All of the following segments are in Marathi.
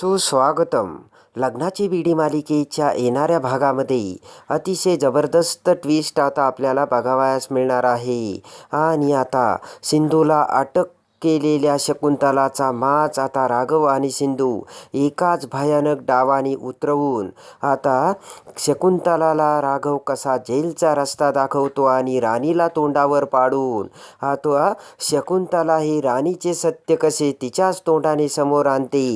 सुस्वागतम. लग्नाची बीडी मालिकेच्या येणाऱ्या भागामध्ये अतिशय जबरदस्त ट्विस्ट आता आपल्याला बघावयास मिळणार आहे. आणि आता सिंधूला अटक केलेल्या शकुंतलाचा माच आता राघव आणि सिंधू एकाच भयानक डावाने उतरवून आता शकुंतलाला राघव कसा जेलचा रस्ता दाखवतो आणि राणीला तोंडावर पाडून आता शकुंतला ही राणीचे सत्य कसे तिच्याच तोंडाने समोर आणते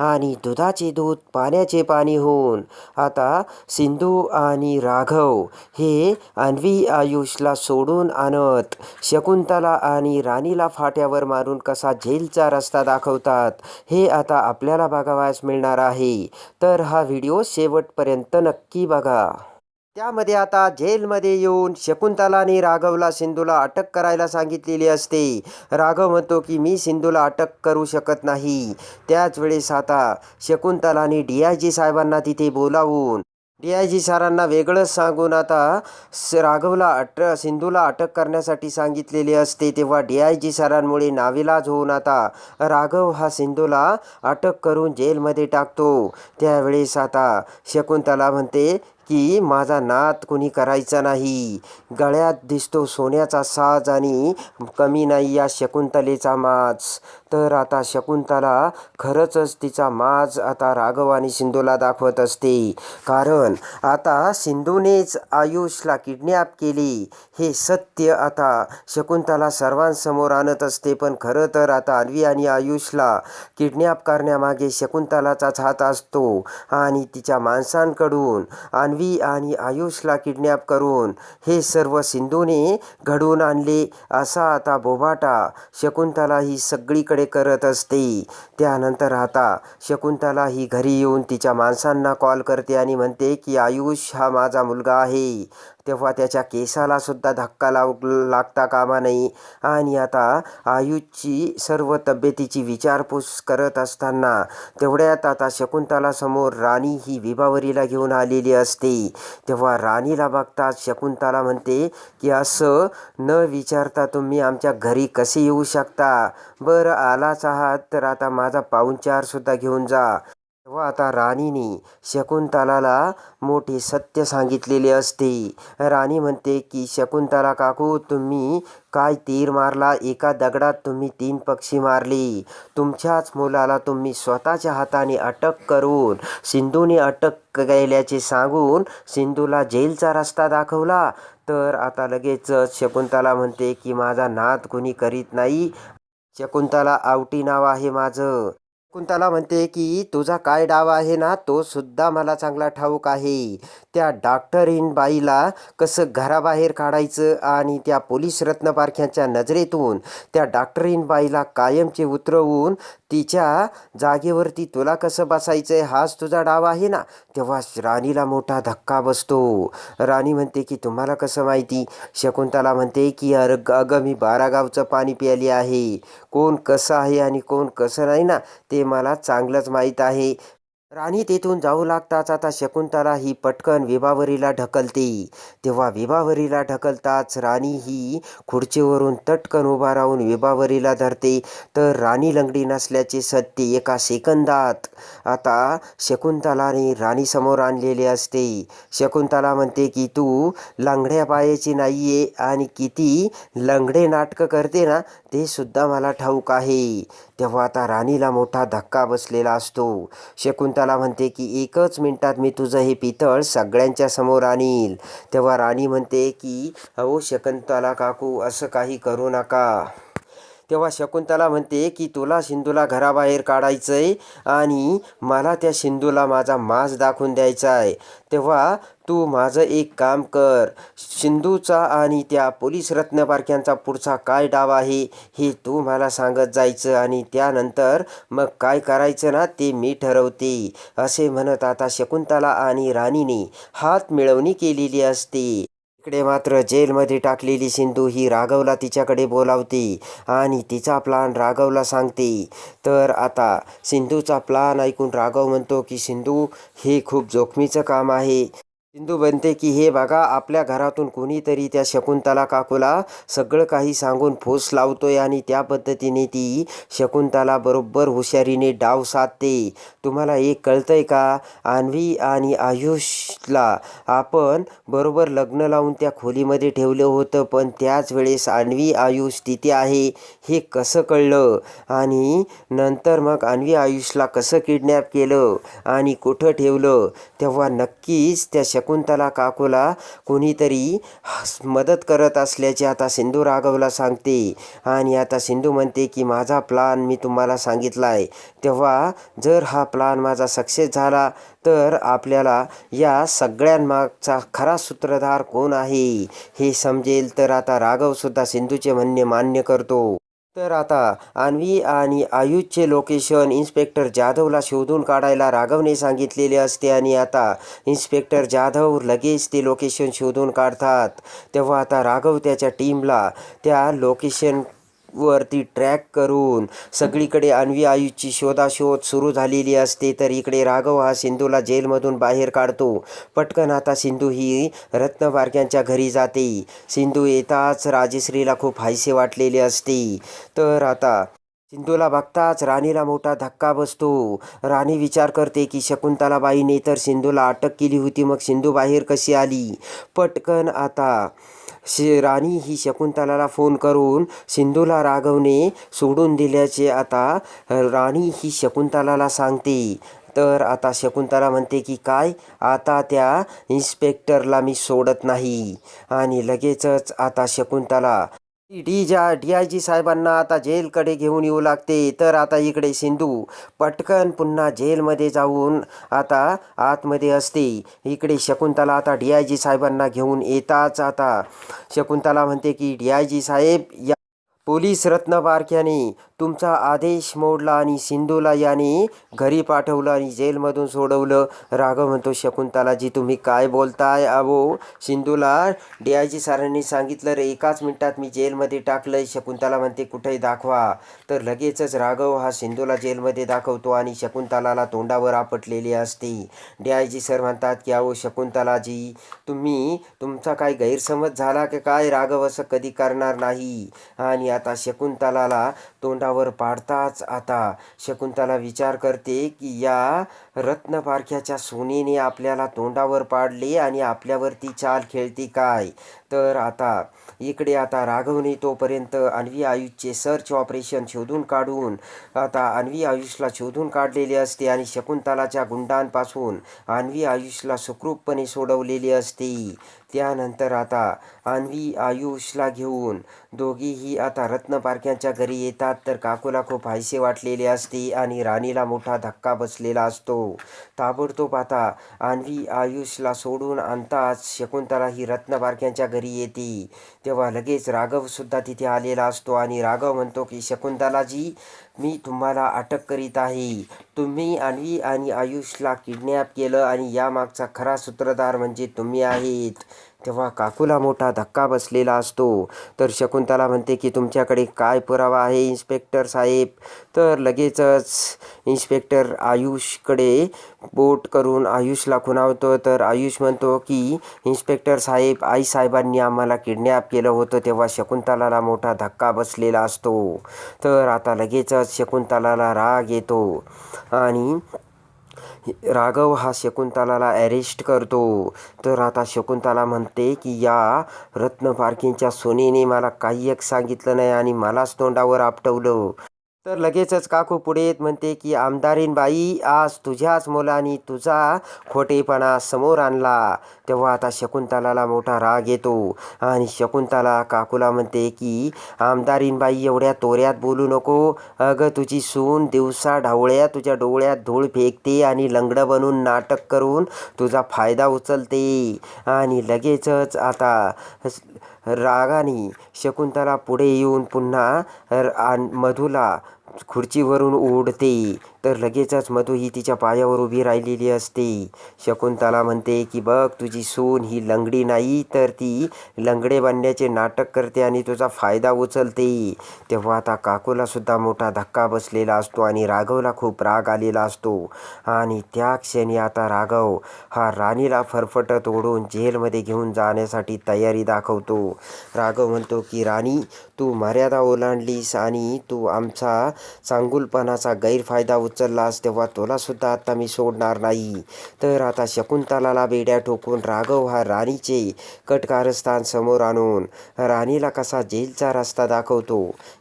आणि दुधाचे दूध पाण्याचे पाणी होऊन आता सिंधू आणि राघव हे अन्वी आयुषला सोडून आणत शकुंतला आणि राणीला फाट्यावर मारून कसा जेलचा रस्ता दाखवतात हे आता आपल्याला बघावयास मिळणार आहे. तर हा व्हिडिओ शेवटपर्यंत नक्की बघा. त्यामध्ये आता जेलमध्ये येऊन शकुंतलाने राघवला सिंधूला अटक करायला सांगितलेली असते. राघव म्हणतो की मी सिंधूला अटक करू शकत नाही. त्याच वेळेस आता शकुंतलाने डी आय जी साहेबांना तिथे बोलावून डी आय जी सरांना वेगळंच सांगून आता स राघवला अट सिंधूला अटक करण्यासाठी सांगितलेले असते तेव्हा डी आय जी सरांमुळे नाविलाज होऊन आता राघव हा सिंधूला अटक करून जेलमध्ये टाकतो. त्यावेळेस आता शकुंतला म्हणते की माझा नात कुणी करायचा नाही. गळ्यात दिसतो सोन्याचा साज आणि कमी नाही या शकुंतलेचा माज. तर आता शकुंतला खरंचच तिचा माज आता राघव आणि सिंधूला दाखवत असते. कारण आता सिंधूनेच आयुषला किडनॅप केली. हे सत्य आता शकुंतला सर्वांसमोर आणत असते. पण खरं तर आता अन्वी आणि आयुषला किडनॅप करण्यामागे शकुंतलाचाच हात असतो आणि तिच्या माणसांकडून अन्वी आणि आयुषला किडनॅप करून हे सर्व सिंधूने घडवून आणले असा आता बोभाटा शकुंतला ही सगळीकडे करत असते. त्यानंतर आता शकुंतला ही घरी येऊन तिच्या माणसांना कॉल करते आणि म्हणते की आयुष हा माझा मुलगा आहे. तेव्हा त्याच्या केसाला सुद्धा धक्का लाव लागता कामा नये. आणि आता आयुषची सर्व तब्येतीची विचारपूस करत असताना तेवढ्यात आता शकुंतला समोर राणी ही विभावरीला घेऊन आलेली असते. तेव्हा राणीला बघताच शकुंतला म्हणते की असं न विचारता तुम्ही आमच्या घरी कसे येऊ शकता? बरं आलाच आहात तर आता माझा पाहुणचारसुद्धा घेऊन जा. तेव्हा आता राणीने शकुंतलाला मोठे सत्य सांगितलेले असते. राणी म्हणते की शकुंतला काकू तुम्ही काय तीर मारला? एका दगडात तुम्ही तीन पक्षी मारली. तुमच्याच मुलाला तुम्ही स्वतःच्या हाताने अटक करून सिंधूने अटक केल्याचे सांगून सिंधूला जेलचा रस्ता दाखवला. तर आता लगेचच शकुंतला म्हणते की माझा नाद कुणी करीत नाही. शकुंतला आवटी नाव आहे माझं. शकुंतला म्हणते की तुझा काय डाव आहे ना तो सुद्धा मला चांगला ठाऊक आहे. त्या डॉक्टरीन बाईला कसं घराबाहेर काढायचं आणि त्या पोलीस रत्नपारख्यांच्या नजरेतून त्या डॉक्टरीन बाईला कायमचे उतरवून तिच्या जागेवरती तुला कसं बसायचं आहे हाच तुझा डाव आहे ना तेव्हा राणीला मोठा धक्का बसतो. राणी म्हणते की तुम्हाला कसं माहिती? शकुंतला म्हणते की अर अगं मी बारा गावचं पाणी प्यायली आहे. कोण कसं आहे आणि कोण कसं नाही ना ते मला चांगलंच माहीत आहे. राणी तेथून जाऊ लागताच आता शकुंतला ही पटकन विभावरीला ढकलते. तेव्हा विभावरीला ढकलताच राणी ही खुर्चीवरून तटकन उभा राहून विभावरीला धरते. तर राणी लंगडी नसल्याचे सत्य एका सेकंदात. आता शकुंतलाने राणीसमोर आणलेले असते. शकुंतला म्हणते की तू लंगड्या पायाची नाही आहे आणि किती लंगडे नाटकं करते ना ते सुद्धा मला ठाऊक आहे. तेव्हा आता राणीला मोठा धक्का बसलेला असतो. शकुंतला म्हणते की एकच मिनिटात मी तुझं हे पितळ सगळ्यांच्या समोर आणील. तेव्हा राणी म्हणते की अहो शकंतला काकू असं काही करू नका. तेव्हा शकुंतला म्हणते की तुला सिंधूला घराबाहेर काढायचं आहे आणि मला त्या सिंधूला माझा मास दाखवून द्यायचा आहे तेव्हा तू माझं एक काम कर. सिंधूचा आणि त्या पोलीस रत्नपारख्यांचा पुढचा काय डाव आहे हे तू मला सांगत जायचं आणि त्यानंतर मग काय करायचं ना ते मी ठरवते असे म्हणत आता शकुंतला आणि राणीने हात मिळवणी केलेली असते. इकडे मात्र जेलमध्ये टाकलेली सिंधू ही राघवला तिच्याकडे बोलावते आणि तिचा प्लान राघवला सांगते. तर आता सिंधूचा प्लान ऐकून राघव म्हणतो की सिंधू हे खूप जोखमीचं काम आहे. इंदू बनते की हे बघा आपल्या घरातून कोणीतरी त्या शकुंतला काकूला सगळं काही सांगून फोस लावतोय आणि त्या पद्धतीने ती शकुंतला बरोबर हुशारीने डाव साधते. तुम्हाला एक कळतंय का? अन्वी आणि आयुषला आपण बरोबर लग्न लावून त्या खोलीमध्ये ठेवलं होतं पण त्याच वेळेस अन्वी आयुष तिथे आहे. हे कसं कळलं? आणि नंतर मग अन्वी आयुषला कसं किडनॅप केलं आणि कुठं ठेवलं? तेव्हा नक्कीच त्या शकुंतला काकूला कोणीतरी मदत करत असल्याचे आता सिंधू राघवला सांगते. आणि आता सिंधू म्हणते की माझा प्लान मी तुम्हाला सांगितला आहे तेव्हा जर हा प्लान माझा सक्सेस झाला तर आपल्याला या सगळ्यांमागचा खरा सूत्रधार कोण आहे? हे समजेल तर आता राघवसुद्धा सिंधूचे म्हणणे मान्य करतो. तर आता अन्वी आणि आयुषचे लोकेशन इन्स्पेक्टर जाधवला शोधून काढायला राघवने सांगितलेले असते आणि आता इन्स्पेक्टर जाधव लगेच ते लोकेशन शोधून काढतात. तेव्हा आता राघव त्याच्या टीमला त्या लोकेशन वरती ट्रॅक करून सगळीकडे अन्वी आयुषची शोधाशोध सुरू झालेली असते तर इकडे राघव हा सिंधूला जेलमधून बाहेर काढतो. पटकन आता सिंधू ही रत्नबारक्यांच्या घरी जाते. सिंधू येताच राजश्रीला खूप हायसे वाटलेले असते. तर आता सिंधूला बघताच राणीला मोठा धक्का बसतो. राणी विचार करते की शकुंतलाबाईने तर सिंधूला अटक केली होती मग सिंधू बाहेर कशी आली? पटकन आता शि राणी ही शकुंतलाला फोन करून सिंधूला राघवने सोडून दिल्याचे आता राणी ही शकुंतलाला सांगते. तर आता शकुंतला म्हणते की काय? आता त्या इन्स्पेक्टरला मी सोडत नाही. आणि लगेचच आता शकुंतला ईडी ज्या डी आय जी साहेबांना आता जेलकडे घेऊन येऊ लागते तर आता इकडे सिंधू पटकन पुन्हा जेलमध्ये जाऊन आता आतमध्ये असते. इकडे शकुंतला आता डी आय जी साहेबांना घेऊन येताच आता. शकुंतला म्हणते की डी आय जी साहेब या पोलीस रत्न बारक्याने तुमचा आदेश मोडला आणि सिंधूला याने घरी पाठवलं आणि जेलमधून सोडवलं. राघव म्हणतो शकुंतलाजी तुम्ही काय बोलताय? अहो सिंधूला डी आय जी सरांनी सांगितलं रे एकाच मिनिटात मी जेलमध्ये टाकलंय. शकुंतला म्हणते कुठेही दाखवा. तर लगेचच राघव हा सिंधूला जेलमध्ये दाखवतो आणि शकुंतलाला तोंडावर आपटलेली असते. डी आय जी सर म्हणतात की अहो शकुंतलाजी तुम्ही तुमचा काय गैरसमज झाला की काय? राघव असं कधी करणार नाही. आणि आता शकुंतलाला तोंडा तोंडावर पाडताच आता शकुंतला विचार करते की या रत्नपारख्याच्या सोनेने आपल्याला तोंडावर पाडले आणि आपल्यावरती चाल खेळते काय? तर आता इकडे आता राघवने तोपर्यंत अन्वी आयुषचे सर्च ऑपरेशन शोधून काढून आता अन्वी आयुषला शोधून काढलेले असते आणि शकुंतलाच्या गुंडांपासून अन्वी आयुषला सुखरूपपणे सोडवलेली असते. त्यानंतर आता अन्वी आयुषला घेऊन दोघीही आता रत्नपारख्यांच्या घरी येतात. तर काकूला खूप हायसे वाटलेले असते आणि राणीला मोठा धक्का बसलेला असतो. ताबडतोब आता अन्वी आयुषला सोडून आणताच शकुंतला ही रत्नपारख्यांच्या घरी येते. तेव्हा लगेच राघवसुद्धा तिथे आलेला असतो आणि राघव म्हणतो की शकुंतलाजी मी तुम्हाला अटक करीत आहे. तुम्ही अन्वी आणि आयुषला किडनॅप केलं आणि यामागचा खरा सूत्रधार म्हणजे तुम्ही आहेत. तेव्हा काकूला मोठा धक्का बसलेला असतो. तर शकुंतला म्हणते की तुमच्याकडे काय पुरावा आहे इन्स्पेक्टर साहेब? तर लगेचच इन्स्पेक्टर आयुषकडे बोट करून आयुषला खुणावतो. तर आयुष म्हणतो की इन्स्पेक्टर साहेब आई साहेबांनी आम्हाला किडनॅप केलं होतं तेव्हा शकुंतलाला मोठा धक्का बसलेला असतो. तर आता लगेचच शकुंतलाला राग येतो आणि राघव हा शकुंतलाला अरेस्ट करतो. तर आता शकुंतला म्हणते की या रत्न पार्किंगच्या सोनीने मला काही एक सांगितलं नाही आणि मलाच तोंडावर आपटवलं. तर लगेचच काकू पुढे येत म्हणते की आमदारीनबाई आज तुझ्याच मुलांनी तुझा खोटेपणा समोर आणला. तेव्हा आता शकुंतलाला मोठा राग येतो आणि शकुंतला काकूला म्हणते की आमदारीनबाई एवढ्या तोऱ्यात बोलू नको. अगं तुझी सून दिवसा ढावळ्या तुझ्या डोळ्यात धूळ फेकते आणि लंगडं बनून नाटक करून तुझा फायदा उचलते. आणि लगेचच आता रागाने शकुंतला पुढे येऊन पुन्हा र- मधूला खुर्चीवरून उडते तर लगेचच मधू ही तिच्या पायावर उभी राहिलेली असते. शकुंतला म्हणते की बघ तुझी सून ही लंगडी नाही तर ती लंगडे बनण्याचे नाटक करते आणि तुझा फायदा उचलते. तेव्हा आता काकूलासुद्धा मोठा धक्का बसलेला असतो आणि राघवला खूप राग आलेला असतो. आणि त्या क्षणी आता राघव हा राणीला फरफटत ओढून जेलमध्ये घेऊन जाण्यासाठी तयारी दाखवतो. राघव म्हणतो की राणी तू मर्यादा ओलांडलीस आणि तू आमचा चांगुलपणाचा गैरफायदा उचललास तेव्हा तुलासुद्धा आता मी सोडणार नाही. तर आता शकुंतलाला बेड्या ठोकून राघव हा राणीचे कटकारस्थान समोर आणून राणीला कसा जेलचा रस्ता दाखवतो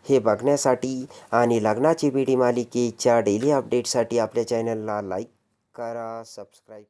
हे बघण्यासाठी आणि लग्नाची बेडी मालिकेच्या डेली अपडेटसाठी आपल्या चॅनलला लाईक करा सबस्क्राईब